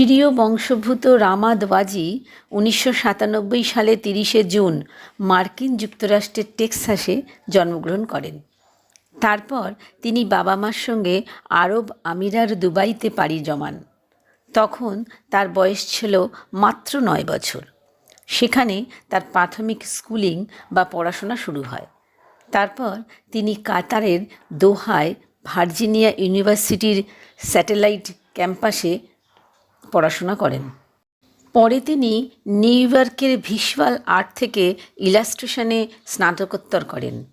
সিরীয় বংশোদ্ভূত রামাদ ওয়াজি উনিশশো সাতানব্বই সালে তিরিশে জুন মার্কিন যুক্তরাষ্ট্রের টেক্সাসে জন্মগ্রহণ করেন। তারপর তিনি বাবা মার সঙ্গে আরব আমিরার দুবাইতে পাড়ি জমান। তখন তার বয়স ছিল মাত্র নয় বছর। সেখানে তার প্রাথমিক স্কুলিং বা পড়াশোনা শুরু হয়। তারপর তিনি কাতারের দোহায় ভার্জিনিয়া ইউনিভার্সিটির স্যাটেলাইট ক্যাম্পাসে পড়াশোনা করেন। পরে তিনি নিউ ইয়র্কের ভিসুয়াল আর্ট থেকে ইলাস্ট্রেশনে স্নাতকোত্তর করেন।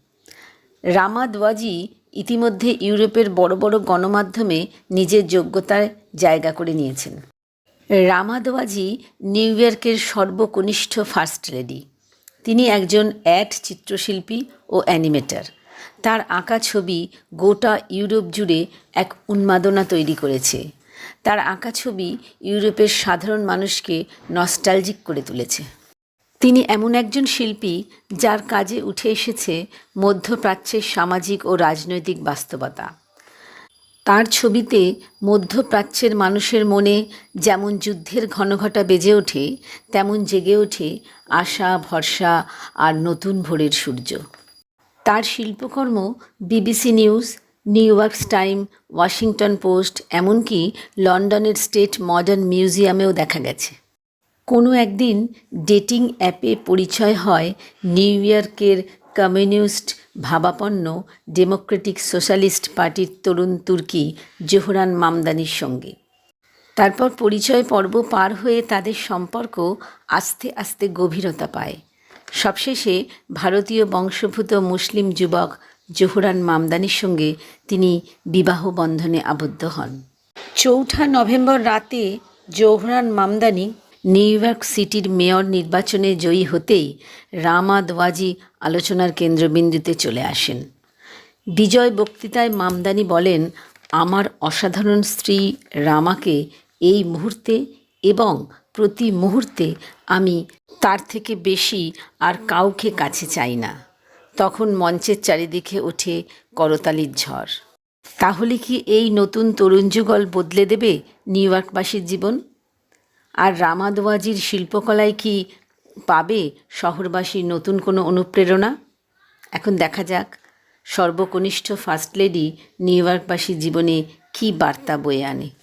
রামাদওয়াজি ইতিমধ্যে ইউরোপের বড় বড় গণমাধ্যমে নিজের যোগ্যতায় জায়গা করে নিয়েছেন। রামাদওয়াজি নিউ ইয়র্কের সর্বকনিষ্ঠ ফার্স্ট লেডি। তিনি একজন অ্যাড চিত্রশিল্পী ও অ্যানিমেটর। তার আঁকা ছবি গোটা ইউরোপ জুড়ে এক উন্মাদনা তৈরি করেছে। তার আঁকা ছবি ইউরোপের সাধারণ মানুষকে নস্টালজিক করে তুলেছে। তিনি এমন একজন শিল্পী যার কাজে উঠে এসেছে মধ্যপ্রাচ্যের সামাজিক ও রাজনৈতিক বাস্তবতা। তার ছবিতে মধ্যপ্রাচ্যের মানুষের মনে যেমন যুদ্ধের ঘনঘটা বেজে ওঠে, তেমন জেগে ওঠে আশা, ভরসা আর নতুন ভোরের সূর্য। তার শিল্পকর্ম BBC news New York time Washington Post এমনকি লন্ডনের স্টেট মডার্ন মিউজিয়ামেও দেখা গেছে। কোনো একদিন ডেটিং অ্যাপে পরিচয় হয় নিউ ইয়র্কের কমিউনিস্ট ভাবাপন্ন ডেমোক্রেটিক সোশ্যালিস্ট পার্টির তরুণ তুর্কি জোহরান মামদানির সঙ্গে। তারপর পরিচয় পর্ব পার হয়ে তাদের সম্পর্ক আস্তে আস্তে গভীরতা পায়। সবশেষে ভারতীয় বংশোদ্ভূত মুসলিম যুবক জোহরান মামদানির সঙ্গে তিনি বিবাহ বন্ধনে আবদ্ধ হন। চৌঠা নভেম্বর রাতে জোহরান মামদানি নিউ ইয়র্ক সিটির মেয়র নির্বাচনে জয়ী হতেই রামাদওয়াজি আলোচনার কেন্দ্রবিন্দুতে চলে আসেন। বিজয় বক্তৃতায় মামদানি বলেন, আমার অসাধারণ স্ত্রী রামাকে এই মুহূর্তে এবং প্রতি মুহূর্তে আমি তার থেকে বেশি আর কাউকে কাছে চাই না। তখন মঞ্চের চারিদিকে ওঠে করতালির ঝড়। তাহলে কি এই নতুন তরুণ যুগল বদলে দেবে নিউ ইয়র্কবাসীর জীবন? আর রামাদওয়াজির শিল্পকলায় কি পাবে শহরবাসীর নতুন কোনো অনুপ্রেরণা? এখন দেখা যাক, সর্বকনিষ্ঠ ফার্স্ট লেডি নিউ ইয়র্কবাসীর জীবনে কী বার্তা বয়ে আনে।